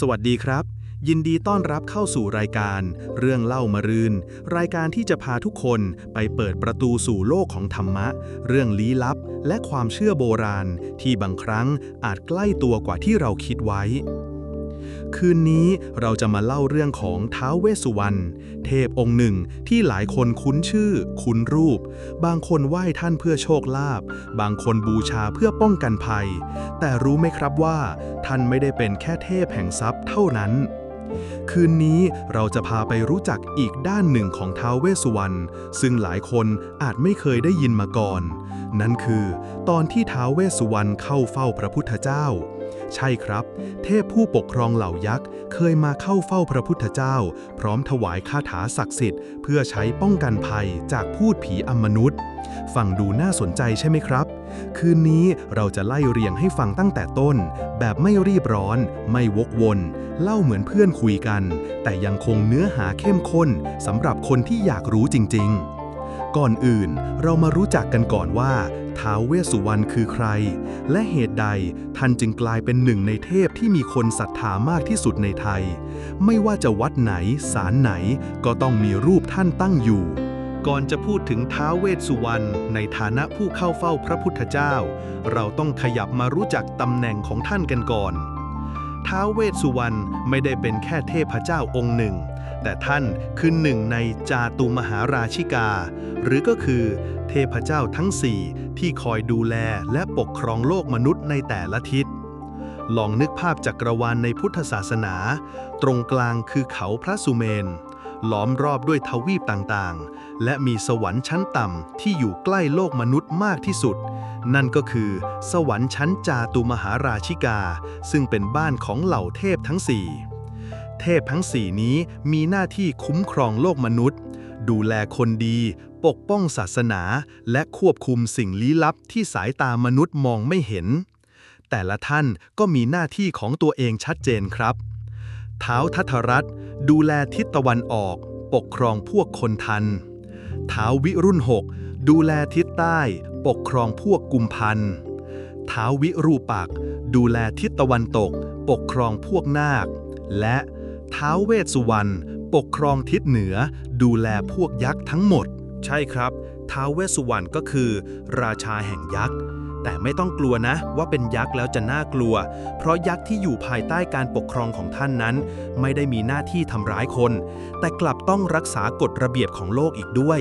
สวัสดีครับ ยินดีต้อนรับเข้าสู่รายการ เรื่องเล่ามารืน รายการที่จะพาทุกคนไปเปิดประตูสู่โลกของธรรมะ เรื่องลี้ลับ และความเชื่อโบราณ ที่บางครั้งอาจใกล้ตัวกว่าที่เราคิดไว้ คืนนี้เราจะมาเล่าเรื่องของท้าวเวสสุวรรณเทพองค์หนึ่งที่หลายคนคุ้นชื่อ คุ้นรูป บางคนไหว้ท่านเพื่อโชคลาภบางคนบูชาเพื่อป้องกันภัย แต่รู้ไหมครับว่า ท่านไม่ได้เป็นแค่เทพแห่งทรัพย์เท่านั้น คืนนี้เราจะพาไปรู้จักอีกด้านหนึ่งของท้าวเวสสุวรรณซึ่งหลายคนอาจไม่เคยได้ยินมาก่อน นั่นคือ ตอนที่ท้าวเวสสุวรรณเข้าเฝ้าพระพุทธเจ้า ใช่ครับ เทพผู้ปกครองเหล่ายักษ์ เคยมาเข้าเฝ้าพระพุทธเจ้า พร้อมถวายคาถาศักดิ์สิทธิ์เพื่อใช้ป้องกันภัยจากพูดผีอมนุษย์ ฟังดูน่าสนใจใช่ไหมครับ คืนนี้เราจะไล่เรียงให้ฟังตั้งแต่ต้น แบบไม่รีบร้อน ไม่วกวน เล่าเหมือนเพื่อนคุยกัน แต่ยังคงเนื้อหาเข้มข้นสำหรับคนที่อยากรู้จริง ๆ ก่อนอื่นเรามารู้จักกันก่อนว่าท้าวเวสสุวรรณคือใคร และเหตุใดท่านจึงกลายเป็นหนึ่งในเทพที่มีคนศรัทธามากที่สุดในไทย ไม่ว่าจะวัดไหนศาลไหนก็ต้องมีรูปท่านตั้งอยู่ ก่อนจะพูดถึงท้าวเวสสุวรรณในฐานะผู้เข้าเฝ้าพระพุทธเจ้า เราต้องขยับมารู้จักตำแหน่งของท่านกันก่อน ท้าวเวสสุวรรณไม่ได้เป็นแค่เทพเจ้าองค์หนึ่ง แต่ท่านคือหนึ่งในจาตุมหาราชิกา หรือก็คือ เทพเจ้าทั้งสี่ที่คอยดูแลและปกครองโลกมนุษย์ในแต่ละทิศ ลองนึกภาพจักรวาลในพุทธศาสนา ตรงกลางคือเขาพระสุเมน ล้อมรอบด้วยทวีปต่างๆ และมีสวรรค์ชั้นต่ำที่อยู่ใกล้โลกมนุษย์มากที่สุด นั่นก็คือ สวรรค์ชั้นจาตุมหาราชิกา ซึ่งเป็นบ้านของเหล่าเทพทั้งสี่ เทพทั้งสี่นี้มีหน้าที่คุ้มครองโลกมนุษย์ ดูแลคนดี ปกป้องศาสนา และควบคุมสิ่งลี้ลับที่สายตามนุษย์มองไม่เห็น แต่ละท่านก็มีหน้าที่ของตัวเองชัดเจนครับ เท้าทัตรัตดูแลทิศตะวันออก ปกครองพวกคนทัน เท้าวิรุ่นหกดูแลทิศใต้ ปกครองพวกกุมพันเท้าวิรูปัก ดูแลทิศตะวันตก ปกครองพวกนาค และ ท้าวเวสสุวรรณปกครองทิศเหนือ ดูแลพวกยักษ์ทั้งหมด ใช่ครับท้าวเวสสุวรรณก็คือ ราชาแห่งยักษ์ แต่ไม่ต้องกลัวนะว่าเป็นยักษ์แล้วจะน่ากลัว เพราะยักษ์ที่อยู่ภายใต้การปกครองของท่านนั้น ไม่ได้มีหน้าที่ทำร้ายคน แต่กลับต้องรักษากฎระเบียบของโลกอีกด้วย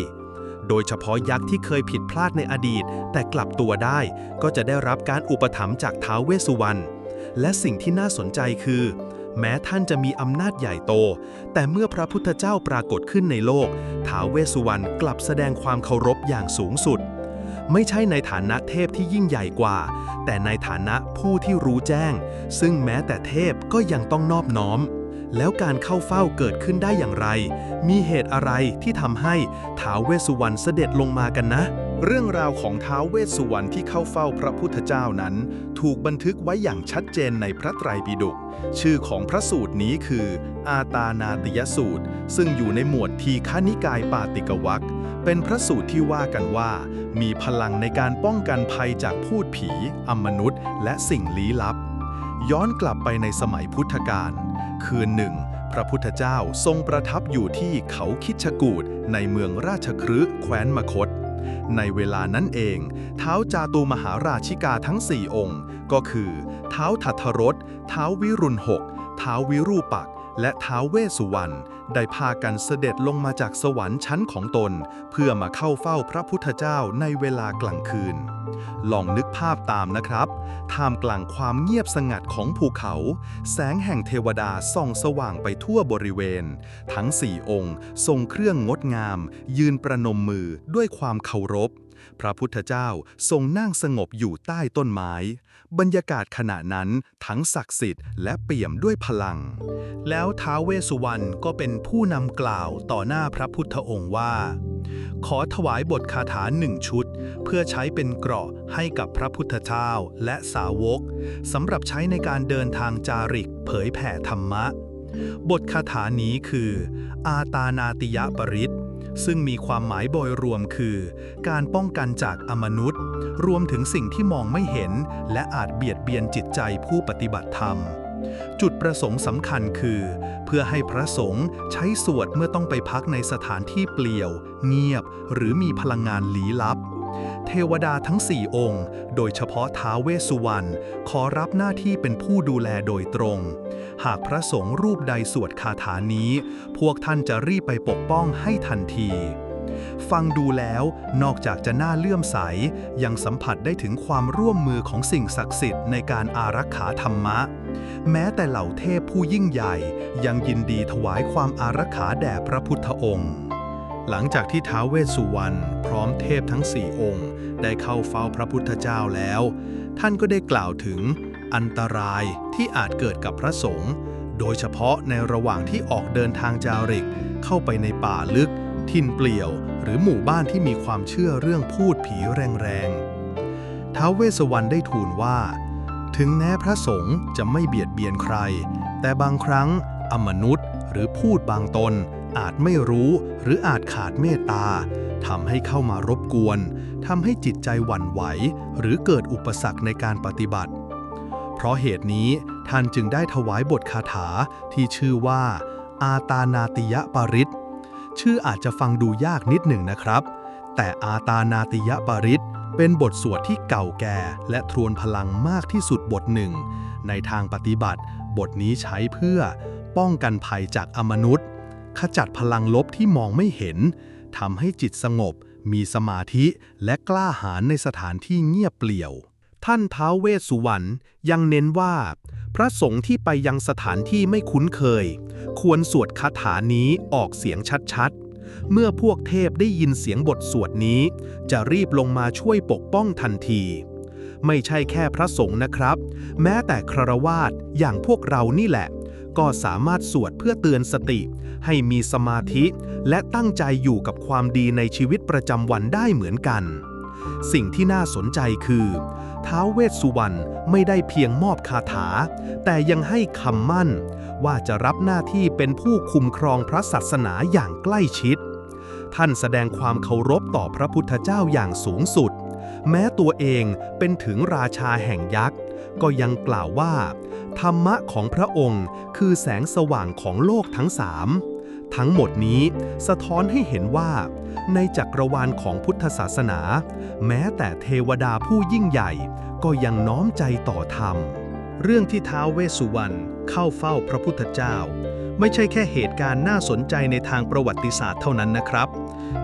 โดยเฉพาะยักษ์ที่เคยผิดพลาดในอดีต แต่กลับตัวได้ ก็จะได้รับการอุปถัมภ์จากท้าวเวสสุวรรณและสิ่งที่น่าสนใจคือ แม้ท่านจะมีอำนาจใหญ่โต แต่เมื่อพระพุทธเจ้าปรากฏขึ้นในโลก ท้าวเวสสุวรรณกลับแสดงความเคารพอย่างสูงสุด ไม่ใช่ในฐานะเทพที่ยิ่งใหญ่กว่า แต่ในฐานะผู้ที่รู้แจ้ง ซึ่งแม้แต่เทพก็ยังต้องนอบน้อม แล้วการเข้าเฝ้าเกิดขึ้นได้อย่างไร มีเหตุอะไรที่ทำให้ท้าวเวสสุวรรณเสด็จลงมากันนะ เรื่องราวของท้าวเวสสุวรรณที่เข้าเฝ้าพระพุทธเจ้านั้น ถูกบันทึกไว้อย่างชัดเจนในพระไตรปิฎกชื่อของพระสูตรนี้คือ อาตานาติยสูตร ซึ่งอยู่ในหมวดทีฆนิกายปาติกวักเป็นพระสูตรที่ว่ากันว่า มีพลังในการป้องกันภัยจากพูดผี อมนุษย์ และสิ่งลี้ลับ ย้อนกลับไปในสมัยพุทธกาลคืนหนึ่ง พระพุทธเจ้าทรงประทับอยู่ที่เขาคิชกูดในเมืองราชครืแคว้นมคต ในเวลานั้นเองเท้าจาตุมหาราชิกาทั้งสี่องค์ ก็คือเท้าทัทรสเท้าวิรุณหกเท้าวิรูปักษ์และเท้าเวสุวรรณ ได้พากันเสด็จลงมาจากสวรรค์ชั้นของตน เพื่อมาเข้าเฝ้าพระพุทธเจ้าในเวลากลางคืน ลองนึกภาพตามนะครับ ท่ามกลางความเงียบสงัดของภูเขา แสงแห่งเทวดาส่องสว่างไปทั่วบริเวณ ทั้งสี่องค์ทรงเครื่องงดงาม ยืนประนมมือด้วยความเคารพ พระพุทธเจ้าทรงนั่งสงบอยู่ใต้ต้นไม้ บรรยากาศขณะนั้นทั้งศักดิ์สิทธิ์และเปี่ยมด้วยพลัง แล้วท้าวเวสสุวรรณก็เป็นผู้นำกล่าวต่อหน้าพระพุทธองค์ว่า ขอถวายบทคาถาหนึ่งชุด เพื่อใช้เป็นเกราะให้กับพระพุทธเจ้าและสาวกสำหรับใช้ในการเดินทางจาริกเผยแผ่ธรรมะ บทคาถานี้คือ อาตานาติยปริต ซึ่งมีความหมายโดยรวมคือ การป้องกันจากอมนุษย์ รวมถึงสิ่งที่มองไม่เห็น และอาจเบียดเบียนจิตใจผู้ปฏิบัติธรรม จุดประสงค์สำคัญคือ เพื่อให้พระสงฆ์ใช้สวดเมื่อต้องไปพักในสถานที่เปลี่ยว เงียบ หรือมีพลังงานลี้ลับ เทวดาทั้งสี่องค์ โดยเฉพาะท้าเวสสุวรรณขอรับหน้าที่เป็นผู้ดูแลโดยตรง หากพระสงฆ์รูปใดสวดคาถานี้ พวกท่านจะรีบไปปกป้องให้ทันทีฟังดูแล้วนอกจากจะน่าเลื่อมใส ยังสัมผัสได้ถึงความร่วมมือของสิ่งศักดิ์สิทธิ์ในการอารักขาธรรมะ แม้แต่เหล่าเทพผู้ยิ่งใหญ่ ยังยินดีถวายความอารักขาแด่พระพุทธองค์ หลังจากที่ท้าวเวสสุวรรณพร้อมเทพทั้งสี่องค์ ได้เข้าเฝ้าพระพุทธเจ้าแล้ว ท่านก็ได้กล่าวถึงอันตรายที่อาจเกิดกับพระสงฆ์โดยเฉพาะในระหว่างที่ออกเดินทางจาริก เข้าไปในป่าลึก ทินเปลี่ยว หรือหมู่บ้านที่มีความเชื่อเรื่องพูดผีแรงๆท้าวเวสสุวรรณได้ทูลว่า ถึงแม้พระสงฆ์จะไม่เบียดเบียนใคร แต่บางครั้งอมนุษย์หรือพูดบางตน อาจไม่รู้หรืออาจขาดเมตตาทำให้เข้ามารบกวนทำให้จิตใจหวั่นไหว หรือเกิดอุปสรรคในการปฏิบัติ เพราะเหตุนี้ท่านจึงได้ถวายบทคาถาที่ชื่อว่า อาตานาติยปาริตชื่ออาจจะฟังดูยากนิดหนึ่งนะครับ แต่อาตานาติยปาริตเป็นบทสวดที่เก่าแก่และทรวนพลังมากที่สุดบทหนึ่ง ในทางปฏิบัติ บทนี้ใช้เพื่อ ป้องกันภัยจากอมนุษย์ ขจัดพลังลบที่มองไม่เห็นทำให้จิตสงบ มีสมาธิและกล้าหาญในสถานที่เงียบเปลี่ยว ท่านท้าวเวสสุวรรณยังเน้นว่า พระสงฆ์ที่ไปยังสถานที่ไม่คุ้นเคย ควรสวดคาถานี้ออกเสียงชัดๆ เมื่อพวกเทพได้ยินเสียงบทสวดนี้ จะรีบลงมาช่วยปกป้องทันที ไม่ใช่แค่พระสงฆ์นะครับ แม้แต่ครรวาสอย่างพวกเรานี่แหละ ก็สามารถสวดเพื่อเตือนสติ ให้มีสมาธิ และตั้งใจอยู่กับความดีในชีวิตประจำวันได้เหมือนกัน สิ่งที่น่าสนใจคือท้าวเวสสุวรรณไม่ได้เพียงมอบคาถา แต่ยังให้คำมั่น ว่าจะรับหน้าที่เป็นผู้คุมครองพระศาสนาอย่างใกล้ชิด ท่านแสดงความเคารพต่อพระพุทธเจ้าอย่างสูงสุด แม้ตัวเองเป็นถึงราชาแห่งยักษ์ ก็ยังกล่าวว่า ธรรมะของพระองค์คือแสงสว่างของโลกทั้งสามทั้งหมดนี้สะท้อนให้เห็นว่า ในจักรวาลของพุทธศาสนา แม้แต่เทวดาผู้ยิ่งใหญ่ ก็ยังน้อมใจต่อธรรม เรื่องที่ท้าวเวสสุวรรณเข้าเฝ้าพระพุทธเจ้า ไม่ใช่แค่เหตุการณ์น่าสนใจในทางประวัติศาสตร์เท่านั้นนะครับ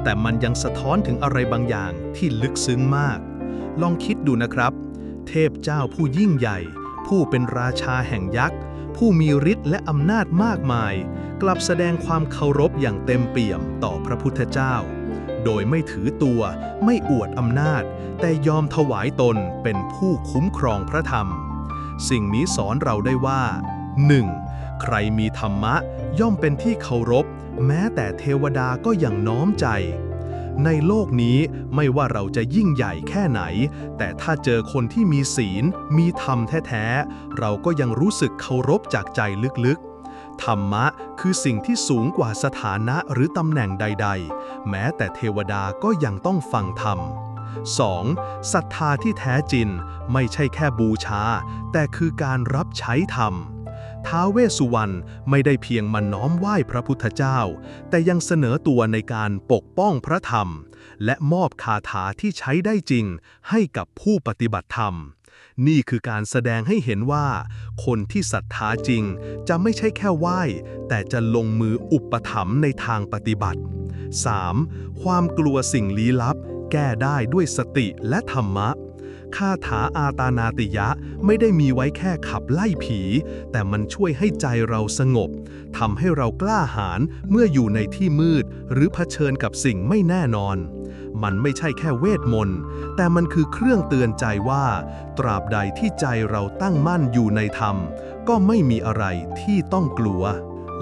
แต่มันยังสะท้อนถึงอะไรบางอย่างที่ลึกซึ้งมาก ลองคิดดูนะครับ เทพเจ้าผู้ยิ่งใหญ่ ผู้เป็นราชาแห่งยักษ์ ผู้มีฤทธิ์และอำนาจมากมาย กลับแสดงความเคารพอย่างเต็มเปี่ยมต่อพระพุทธเจ้า โดยไม่ถือตัวไม่อวดอำนาจ แต่ยอมถวายตนเป็นผู้คุ้มครองพระธรรม สิ่งนี้สอนเราได้ว่า 1. ใครมีธรรมะย่อมเป็นที่เคารพ แม้แต่เทวดาก็ยังน้อมใจ ในโลกนี้ไม่ว่าเราจะยิ่งใหญ่แค่ไหน แต่ถ้าเจอคนที่มีศีล มีธรรมแท้ๆ เราก็ยังรู้สึกเคารพจากใจลึกๆธรรมะคือสิ่งที่สูงกว่าสถานะหรือตำแหน่งใด ๆ แม้แต่เทวดาก็ยังต้องฟังธรรม 2. ศรัทธาที่แท้จริง ไม่ใช่แค่บูชา แต่คือการรับใช้ธรรม ท้าเวสสุวรรณไม่ได้เพียงมาน้อมไหว้พระพุทธเจ้า แต่ยังเสนอตัวในการปกป้องพระธรรม และมอบคาถาที่ใช้ได้จริงให้กับผู้ปฏิบัติธรรม นี่คือการแสดงให้เห็นว่า คนที่ศรัทธาจริงจะไม่ใช่แค่ไหว้ แต่จะลงมืออุปถัมภ์ในทางปฏิบัติ 3. ความกลัวสิ่งลี้ลับ แก้ได้ด้วยสติและธรรมะ คาถาอาตานาติยะไม่ได้มีไว้แค่ขับไล่ผี แต่มันช่วยให้ใจเราสงบทำให้เรากล้าหาญเมื่ออยู่ในที่มืด หรือเผชิญกับสิ่งไม่แน่นอน มันไม่ใช่แค่เวทมนต์แต่มันคือเครื่องเตือนใจว่า ตราบใดที่ใจเราตั้งมั่นอยู่ในธรรม ก็ไม่มีอะไรที่ต้องกลัว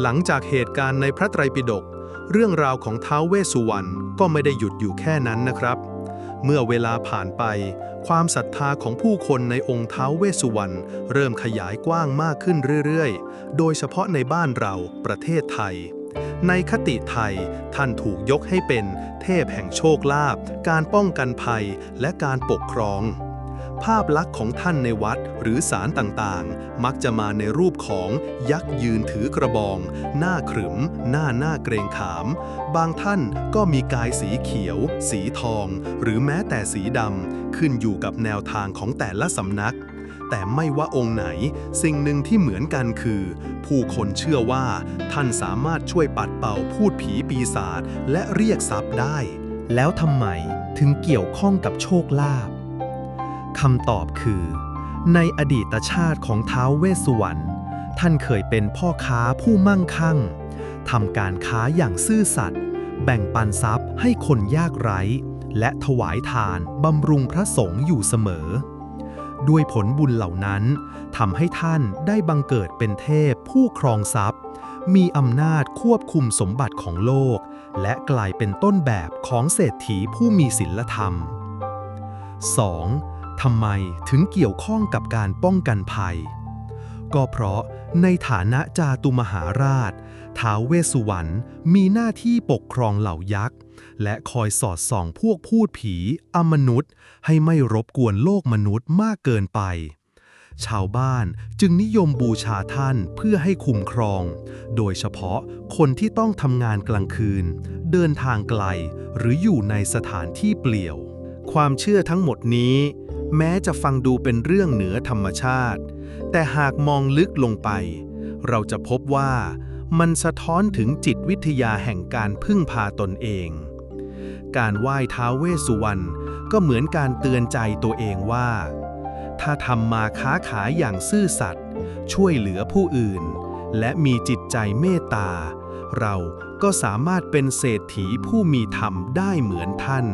หลังจากเหตุการณ์ในพระไตรปิฎกเรื่องราวของท้าวเวสสุวรรณก็ไม่ได้หยุดอยู่แค่นั้นนะครับ เมื่อเวลาผ่านไป ความศรัทธาของผู้คนในองค์ท้าวเวสสุวรรณเริ่มขยายกว้างมากขึ้นเรื่อยๆ โดยเฉพาะในบ้านเราประเทศไทย ในคติไทย ท่านถูกยกให้เป็นเทพแห่งโชคลาภการป้องกันภัยและการปกครอง ภาพลักษณ์ของท่านในวัดหรือศาลต่างๆ มักจะมาในรูปของยักษ์ยืนถือกระบอง หน้าขรึม หน้าหน้าเกรงขาม บางท่านก็มีกายสีเขียว สีทอง หรือแม้แต่สีดำ ขึ้นอยู่กับแนวทางของแต่ละสำนัก แต่ไม่ว่าองค์ไหน สิ่งหนึ่งที่เหมือนกันคือ ผู้คนเชื่อว่า ท่านสามารถช่วยปัดเป่าพูดผีปีศาจและเรียกทรัพย์ได้ แล้วทำไมถึงเกี่ยวข้องกับโชคลาภ คำตอบคือ ในอดีตชาติของท้าวเวสสุวรรณท่านเคยเป็นพ่อค้าผู้มั่งคั่งทำการค้าอย่างซื่อสัตย์แบ่งปันทรัพย์ให้คนยากไร้ และถวายทานบำรุงพระสงฆ์อยู่เสมอ ด้วยผลบุญเหล่านั้นทำให้ท่านได้บังเกิดเป็นเทพผู้ครองทรัพย์ มีอำนาจควบคุมสมบัติของโลก และกลายเป็นต้นแบบของเศรษฐีผู้มีศีลธรรม 2. ทำไมถึงเกี่ยวข้องกับการป้องกันภัย ก็เพราะในฐานะจาตุมหาราช ท้าวเวสสุวรรณมีหน้าที่ปกครองเหล่ายักษ์ และคอยสอดส่องพวกพูดผีอมนุษย์ ให้ไม่รบกวนโลกมนุษย์มากเกินไป ชาวบ้านจึงนิยมบูชาท่านเพื่อให้คุ้มครอง โดยเฉพาะคนที่ต้องทำงานกลางคืน เดินทางไกล หรืออยู่ในสถานที่เปลี่ยว ความเชื่อทั้งหมดนี้ แม้จะฟังดูเป็นเรื่องเหนือธรรมชาติ แต่หากมองลึกลงไป เราจะพบว่ามันสะท้อนถึงจิตวิทยาแห่งการพึ่งพาตนเอง การไหว้ท้าเวสุวรรณก็เหมือนการเตือนใจตัวเองว่า ถ้าทำมาค้าขายอย่างซื่อสัตย์ ช่วยเหลือผู้อื่น และมีจิตใจเมตตา เราก็สามารถเป็นเศรษฐีผู้มีธรรมได้เหมือนท่าน